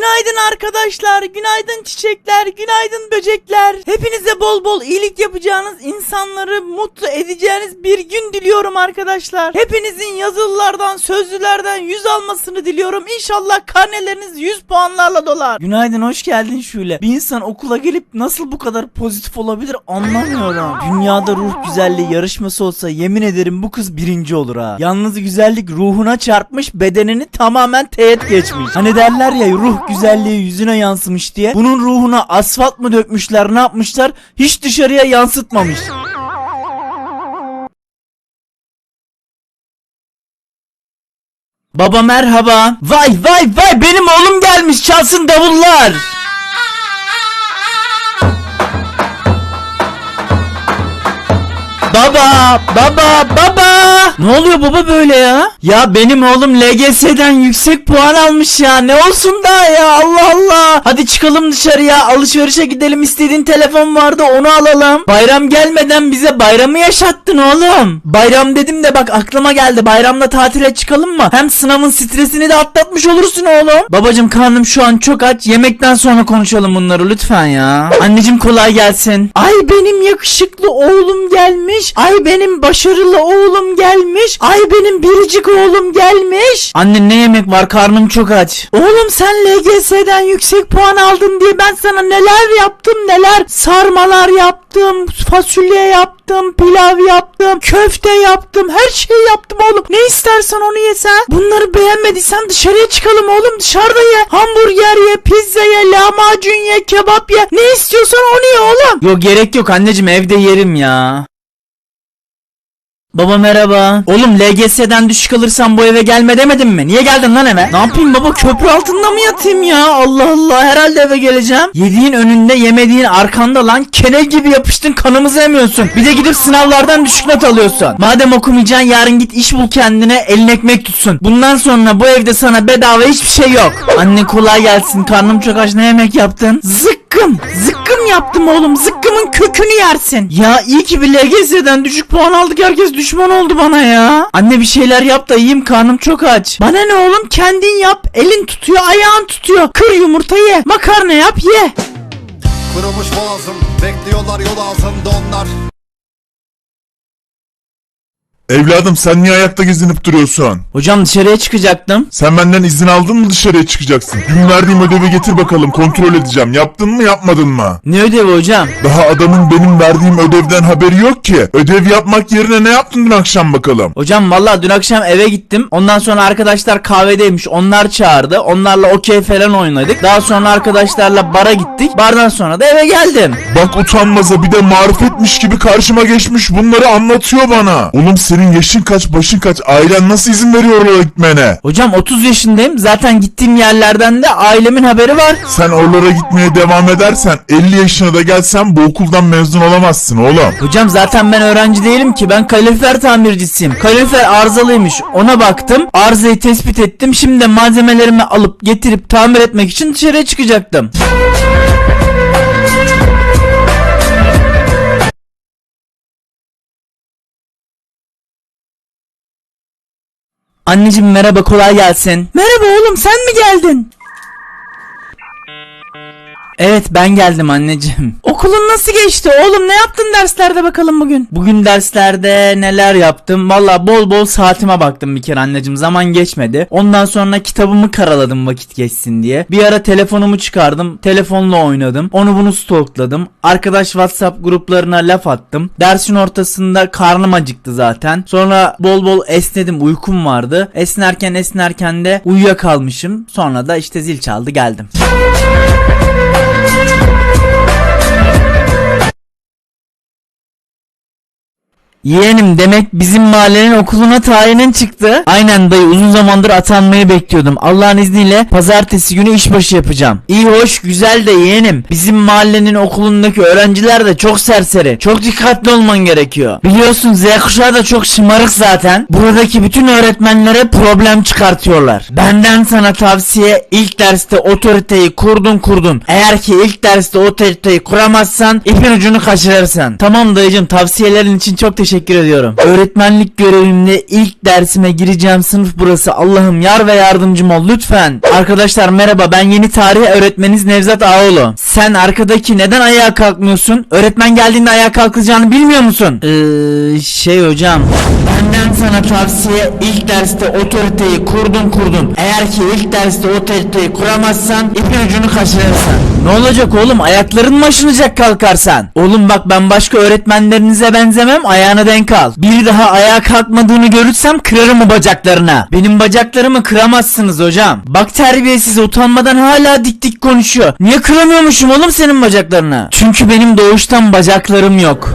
Günaydın arkadaşlar, günaydın çiçekler, günaydın böcekler. Hepinize bol bol iyilik yapacağınız, insanları mutlu edeceğiniz bir gün diliyorum arkadaşlar. Hepinizin yazılılardan, sözlülerden 100 almasını diliyorum. İnşallah karneleriniz 100 puanlarla dolar. Günaydın, hoş geldin Şule. Bir insan okula gelip nasıl bu kadar pozitif olabilir anlamıyorum. Dünyada ruh güzelliği yarışması olsa yemin ederim bu kız birinci olur ha. Yalnız güzellik ruhuna çarpmış, bedenini tamamen teğet geçmiş. Hani derler ya ruh güzelliği yüzüne yansımış diye. Bunun ruhuna asfalt mı dökmüşler ne yapmışlar hiç dışarıya yansıtmamış. Baba merhaba. Vay vay vay benim oğlum gelmiş çalsın davullar. Baba, baba, baba. Ne oluyor baba böyle ya? Ya benim oğlum LGS'den yüksek puan almış ya. Ne olsun daha ya? Allah Allah. Hadi çıkalım dışarıya. Alışverişe gidelim. İstediğin telefon vardı onu alalım. Bayram gelmeden bize bayramı yaşattın oğlum. Bayram dedim de bak aklıma geldi. Bayramda tatile çıkalım mı? Hem sınavın stresini de atlatmış olursun oğlum. Babacım karnım şu an çok aç. Yemekten sonra konuşalım bunları lütfen ya. Anneciğim kolay gelsin. Ay benim yakışıklı oğlum gelmiş. Ay benim başarılı oğlum gelmiş. Ay benim biricik oğlum gelmiş. Anne ne yemek var karnım çok aç. Oğlum sen LGS'den yüksek puan aldın diye ben sana neler yaptım neler. Sarmalar yaptım, fasulye yaptım, pilav yaptım, köfte yaptım, her şeyi yaptım oğlum. Ne istersen onu ye sen. Bunları beğenmediysen dışarıya çıkalım oğlum dışarıda ye. Hamburger ye, pizza ye, lahmacun ye, kebap ye. Ne istiyorsan onu ye oğlum. Yok gerek yok anneciğim evde yerim ya. Baba merhaba. Oğlum LGS'den düşük alırsan bu eve gelme demedim mi? Niye geldin lan eve? Ne yapayım baba köprü altında mı yatayım ya? Allah Allah herhalde eve geleceğim. Yediğin önünde yemediğin arkanda lan kene gibi yapıştın kanımızı emiyorsun. Bir de gidip sınavlardan düşük not alıyorsun. Madem okumayacaksın yarın git iş bul kendine elin ekmek tutsun. Bundan sonra bu evde sana bedava hiçbir şey yok. Anne kolay gelsin karnım çok aç ne yemek yaptın? Zıkkım. Zıkkım yaptım oğlum. Zıkkımın kökünü yersin. Ya iyi ki bir LGS'den düşük puan aldık. Herkes düşman oldu bana ya. Anne bir şeyler yap da yiyeyim. Karnım çok aç. Bana ne oğlum? Kendin yap. Elin tutuyor, ayağın tutuyor. Kır yumurta ye. Makarna yap ye. Kırılmış boğazım Bekliyorlar yol ağzında onlar Evladım sen niye ayakta gezinip duruyorsun? Hocam dışarıya çıkacaktım. Sen benden izin aldın mı dışarıya çıkacaksın? Dün verdiğim ödevi getir bakalım kontrol edeceğim. Yaptın mı yapmadın mı? Ne ödevi hocam? Daha adamın benim verdiğim ödevden haberi yok ki. Ödev yapmak yerine ne yaptın dün akşam bakalım? Hocam valla dün akşam eve gittim. Ondan sonra arkadaşlar kahvedeymiş. Onlar çağırdı. Onlarla okey falan oynadık. Daha sonra arkadaşlarla bara gittik. Bardan sonra da eve geldim. Bak utanmaza bir de marifetmiş gibi karşıma geçmiş bunları anlatıyor bana. Oğlum senin yaşın kaç başın kaç ailen nasıl izin veriyor oraya gitmene? Hocam 30 yaşındayım. Zaten gittiğim yerlerden de ailemin haberi var. Sen oralara gitmeye devam edersen 50 yaşına da gelsen bu okuldan mezun olamazsın oğlum. Hocam zaten ben öğrenci değilim ki. Ben kalorifer tamircisiyim. Kalorifer arızalıymış. Ona baktım. Arızayı tespit ettim. Şimdi de malzemelerimi alıp getirip tamir etmek için dışarıya çıkacaktım. Anneciğim merhaba kolay gelsin. Merhaba oğlum sen mi geldin? Evet ben geldim anneciğim. Okulun nasıl geçti oğlum ne yaptın derslerde bakalım bugün? Bugün derslerde neler yaptım? Valla bol bol saatime baktım bir kere anneciğim zaman geçmedi. Ondan sonra kitabımı karaladım vakit geçsin diye. Bir ara telefonumu çıkardım telefonla oynadım. Onu bunu stokladım. Arkadaş whatsapp gruplarına laf attım. Dersin ortasında karnım acıktı zaten. Sonra bol bol esnedim uykum vardı. Esnerken esnerken de uyuyakalmışım. Sonra da işte zil çaldı geldim. you Yeğenim demek bizim mahallenin okuluna tayinin çıktı. Aynen dayı uzun zamandır atanmayı bekliyordum. Allah'ın izniyle pazartesi günü işbaşı yapacağım. İyi hoş güzel de yeğenim. Bizim mahallenin okulundaki öğrenciler de çok serseri. Çok dikkatli olman gerekiyor. Biliyorsun Z kuşağı da çok şımarık zaten. Buradaki bütün öğretmenlere problem çıkartıyorlar. Benden sana tavsiye ilk derste otoriteyi kurdun kurdun. Eğer ki ilk derste otoriteyi kuramazsan ipin ucunu kaçırırsın. Tamam dayıcım tavsiyelerin için çok teşekkür teşekkür ediyorum. Öğretmenlik görevimde ilk dersime gireceğim sınıf burası. Allah'ım yar ve yardımcım ol lütfen. Arkadaşlar merhaba ben yeni tarih öğretmeniz Nevzat Ağoğlu. Sen arkadaki neden ayağa kalkmıyorsun? Öğretmen geldiğinde ayağa kalkacağını bilmiyor musun? Eee şey hocam. Benden sana tavsiye ilk derste otoriteyi kurdun kurdun. Eğer ki ilk derste otoriteyi kuramazsan ipin ucunu kaçırırsın. Ne olacak oğlum ayakların mı kalkarsan? Oğlum bak ben başka öğretmenlerinize benzemem ayağını denk al. Bir daha ayağa kalkmadığını görürsem kırarım o bacaklarına. Benim bacaklarımı kıramazsınız hocam. Bak terbiyesiz utanmadan hala dik dik konuşuyor. Niye kıramıyormuşum oğlum senin bacaklarını? Çünkü benim doğuştan bacaklarım yok.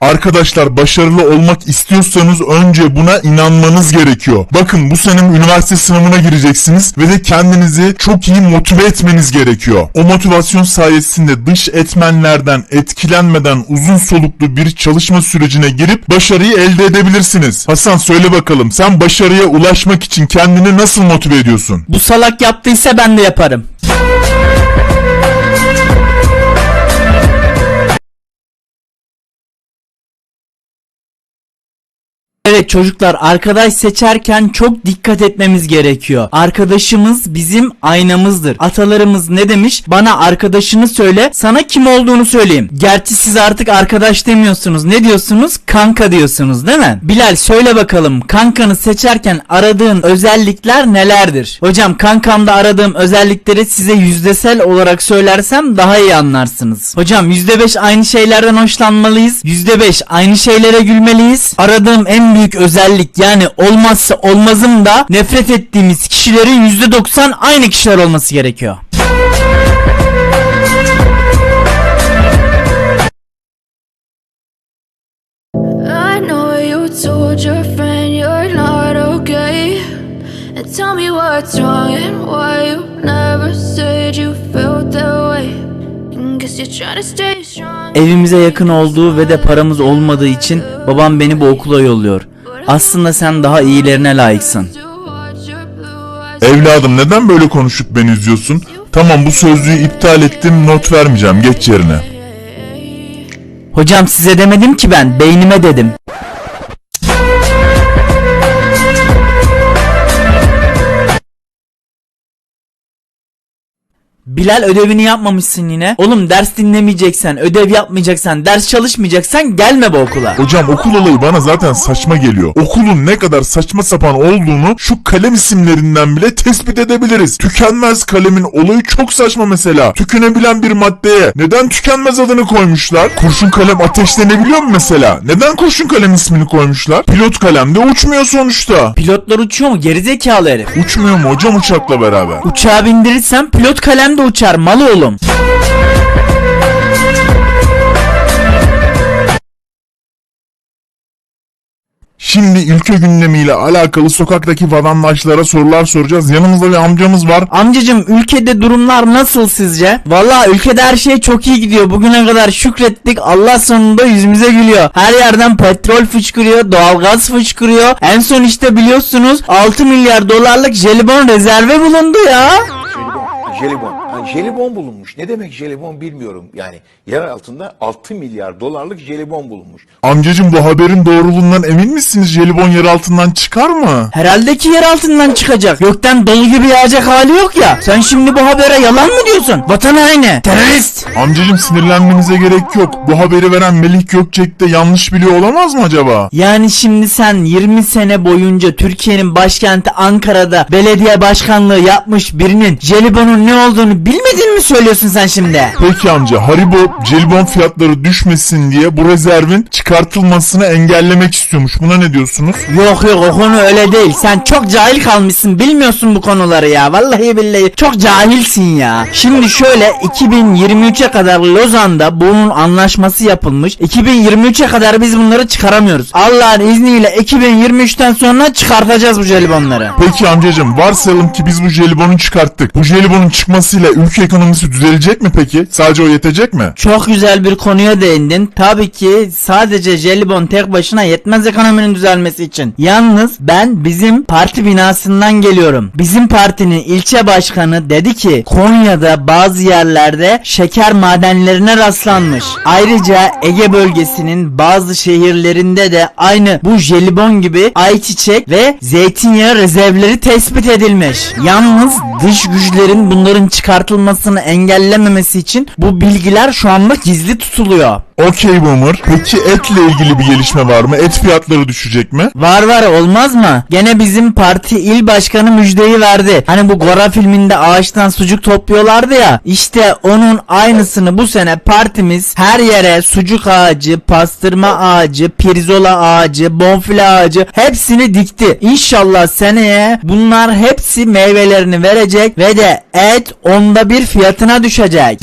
Arkadaşlar başarılı olmak istiyorsanız önce buna inanmanız gerekiyor. Bakın bu sene üniversite sınavına gireceksiniz ve de kendinizi çok iyi motive etmeniz gerekiyor. O motivasyon sayesinde dış etmenlerden etkilenmeden uzun soluklu bir çalışma sürecine girip başarıyı elde edebilirsiniz. Hasan söyle bakalım sen başarıya ulaşmak için kendini nasıl motive ediyorsun? Bu salak yaptıysa ben de yaparım. Evet çocuklar arkadaş seçerken çok dikkat etmemiz gerekiyor. Arkadaşımız bizim aynamızdır. Atalarımız ne demiş? Bana arkadaşını söyle, sana kim olduğunu söyleyeyim. Gerçi siz artık arkadaş demiyorsunuz. Ne diyorsunuz? Kanka diyorsunuz değil mi? Bilal söyle bakalım kankanı seçerken aradığın özellikler nelerdir? Hocam kankamda aradığım özellikleri size yüzdesel olarak söylersem daha iyi anlarsınız. Hocam %5 aynı şeylerden hoşlanmalıyız. %5 aynı şeylere gülmeliyiz. Aradığım en büyük özellik yani olmazsa olmazım da nefret ettiğimiz kişilerin %90 aynı kişiler olması gerekiyor. I know you told your friend you're not okay. And tell me what's wrong and why you never said you felt that way. Evimize yakın olduğu ve de paramız olmadığı için babam beni bu okula yolluyor. Aslında sen daha iyilerine layıksın. Evladım neden böyle konuşup beni üzüyorsun? Tamam bu sözlüğü iptal ettim not vermeyeceğim geç yerine. Hocam size demedim ki ben beynime dedim. Bilal ödevini yapmamışsın yine. Oğlum ders dinlemeyeceksen, ödev yapmayacaksan, ders çalışmayacaksan gelme bu okula. Hocam okul olayı bana zaten saçma geliyor. Okulun ne kadar saçma sapan olduğunu şu kalem isimlerinden bile tespit edebiliriz. Tükenmez kalemin olayı çok saçma mesela. Tükenebilen bir maddeye neden tükenmez adını koymuşlar? Kurşun kalem ateşlenebiliyor mu mesela? Neden kurşun kalem ismini koymuşlar? Pilot kalem de uçmuyor sonuçta. Pilotlar uçuyor mu gerizekalı herif? Uçmuyor mu hocam uçakla beraber? Uçağı bindirirsen pilot kalem de uçar mal oğlum. Şimdi ülke gündemiyle alakalı sokaktaki vatandaşlara sorular soracağız. Yanımızda bir amcamız var. Amcacım ülkede durumlar nasıl sizce? Valla ülkede her şey çok iyi gidiyor. Bugüne kadar şükrettik. Allah sonunda yüzümüze gülüyor. Her yerden petrol fışkırıyor, doğalgaz fışkırıyor. En son işte biliyorsunuz 6 milyar dolarlık jelibon rezerve bulundu ya. Jelibon. Jelibon. Ha, jelibon bulunmuş. Ne demek jelibon bilmiyorum. Yani yer altında 6 milyar dolarlık jelibon bulunmuş. Amcacım bu haberin doğruluğundan emin misiniz? Jelibon yer altından çıkar mı? Herhalde ki yer altından çıkacak. Gökten dolu gibi yağacak hali yok ya. Sen şimdi bu habere yalan mı diyorsun? Vatan haini. Terörist. Amcacım sinirlenmenize gerek yok. Bu haberi veren Melih Gökçek de yanlış biliyor olamaz mı acaba? Yani şimdi sen 20 sene boyunca Türkiye'nin başkenti Ankara'da belediye başkanlığı yapmış birinin jelibonun ne olduğunu yani bilmediğin mi söylüyorsun sen şimdi? Peki amca Haribo jelibon fiyatları düşmesin diye bu rezervin çıkartılmasını engellemek istiyormuş. Buna ne diyorsunuz? Yok yok o konu öyle değil. Sen çok cahil kalmışsın. Bilmiyorsun bu konuları ya. Vallahi billahi çok cahilsin ya. Şimdi şöyle 2023'e kadar Lozan'da bunun anlaşması yapılmış. 2023'e kadar biz bunları çıkaramıyoruz. Allah'ın izniyle 2023'ten sonra çıkartacağız bu jelibonları. Peki amcacım varsayalım ki biz bu jelibonu çıkarttık. Bu jelibonun çıkmasıyla ülke ekonomisi düzelecek mi peki? Sadece o yetecek mi? Çok güzel bir konuya değindin. Tabii ki sadece jelibon tek başına yetmez ekonominin düzelmesi için. Yalnız ben bizim parti binasından geliyorum. Bizim partinin ilçe başkanı dedi ki Konya'da bazı yerlerde şeker madenlerine rastlanmış. Ayrıca Ege bölgesinin bazı şehirlerinde de aynı bu jelibon gibi ayçiçek ve zeytinyağı rezervleri tespit edilmiş. Yalnız dış güçlerin bunların çıkartılmasını engellememesi için bu bilgiler şu anda gizli tutuluyor. Okey Boomer. Peki etle ilgili bir gelişme var mı? Et fiyatları düşecek mi? Var var olmaz mı? Gene bizim parti il başkanı müjdeyi verdi. Hani bu Gora filminde ağaçtan sucuk topluyorlardı ya. İşte onun aynısını bu sene partimiz her yere sucuk ağacı, pastırma ağacı, pirzola ağacı, bonfile ağacı hepsini dikti. İnşallah seneye bunlar hepsi meyvelerini verecek ve de et onda bir fiyatına düşecek.